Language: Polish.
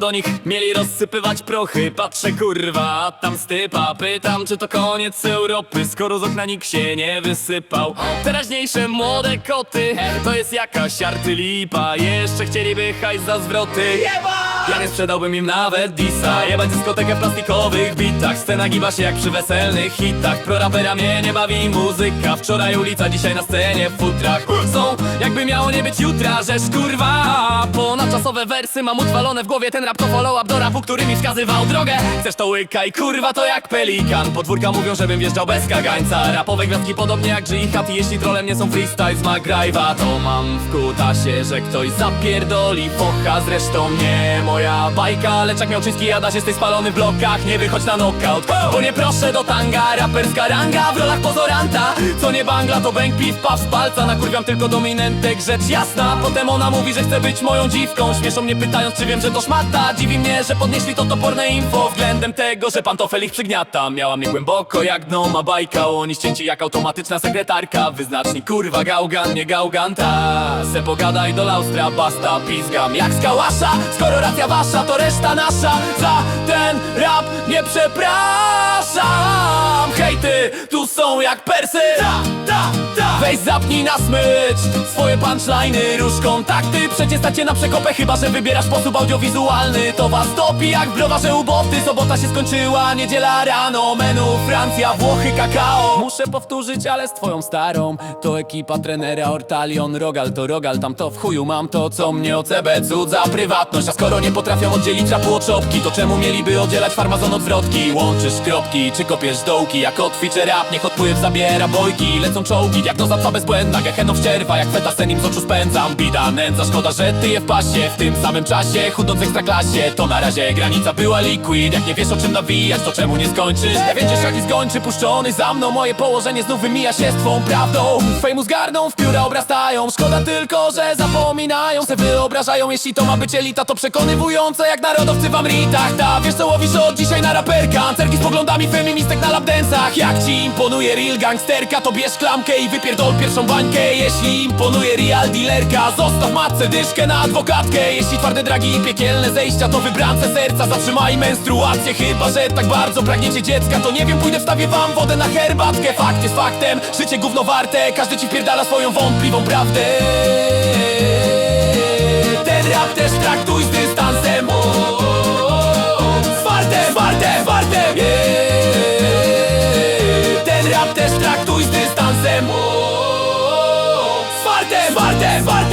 Do nich, mieli rozsypywać prochy. Patrzę kurwa, a tam stypa Pytam czy to koniec Europy Skoro z okna nikt się nie wysypał. Teraźniejsze młode koty To jest jakaś artylipa. Jeszcze chcieliby hajs za zwroty Ja nie sprzedałbym im nawet disa. Jebać dyskotekę w plastikowych bitach. Scena giba się jak przy weselnych hitach. Pro rapera mnie nie bawi muzyka. Wczoraj ulica, dzisiaj na scenie w futrach. Są jakby miało nie być jutra Rzecz kurwa Ponadczasowe wersy mam utrwalone w głowie. Ten rap to follow up do rapu, który mi wskazywał drogę. Chcesz to łykaj, kurwa to jak pelikan. Podwórka mówią, żebym wjeżdżał bez kagańca. Rapowe gwiazdki podobnie jak Jihad I jeśli trolem nie są freestyle z McGrive'a To mam w kutasie, że ktoś zapierdoli focha. Zresztą nie moja bajka. Lecz jak miał czyński jada się z tej spalony w blokach. Nie wychodź na knockout, bo nie proszę do tanga Raperska ranga w rolach pozoranta. Co nie bangla to bęk piw paw z palca. Nakurwiam tylko dominentek, rzecz jasna. Potem ona mówi, że chce być moją dziwką. Śmieszą mnie pytając, czy wiem, że to szmata. Dziwi mnie, że podnieśli to toporne info Względem tego, że pantofel ich przygniata. Miała mnie głęboko jak gnoma bajka Oni ścięci jak automatyczna sekretarka. Wyznacznik kurwa gałgan, nie gałganta. Se pogadaj do laustra, basta Pizgam jak z kałasza. Skoro racja wasza, to reszta nasza Za ten rap nie przepraszam Hejty tu są jak persy ta, ta. Weź zapnij na smycz Swoje punchliny, róż kontakty Przecież stacie na przekopę Chyba, że wybierasz sposób audiowizualny. To was topi jak browarze uboty Sobota się skończyła, niedziela rano. Menu Francja, Włochy, kakao. Muszę powtórzyć, ale z twoją starą. To ekipa trenera Ortalion Rogal to Rogal, tam to w chuju mam to Co mnie o CB cudza prywatność. A skoro nie potrafią oddzielić rapu od czopki To czemu mieliby oddzielać farmazon od zwrotki? Łączysz kropki, czy kopiesz dołki? Jak otwicze rap, niech odpływ zabiera bojki. Lecą czołgi, diagnoza bezbłędna Geheno w czerwa, jak feta senim z oczu spędzam. Bida, nędza, szkoda, że ty je w pasie W tym samym czasie, chudąc w ekstraklasie To na razie granica była liquid. Jak nie wiesz o czym nawijać, to czemu nie skończysz? Nie wiedziesz jak i skończy, puszczony za mną. Moje położenie znów wymija się z twą prawdą. Fejmu zgarną, w pióra obrastają. Szkoda tylko, że zapominają. Se wyobrażają, jeśli to ma być elita To przekonywujące jak narodowcy w Amritach. Ta, wiesz co łowisz od dzisiaj na raperka? Ancerki z poglądami feministek na lapdensach Jak ci imponuje real gangsterka To bierz klamkę i wypierdol pierwszą bańkę Jeśli imponuje real dealerka. Zostaw matce dyszkę na adwokatkę. Jeśli twarde dragi i piekielne zejścia To wybrance serca. Zatrzymaj menstruację Chyba, że tak bardzo pragniecie dziecka. To nie wiem, pójdę wstawię wam wodę na herbatkę. Fakt jest faktem, życie gówno warte. Każdy ci wpierdala swoją wątpliwą prawdę. Ten rap też traktuj z dystansem. O, o, o, o. Z fartem, z fartem, z fartem Ten rap też traktuj z dystansem devastated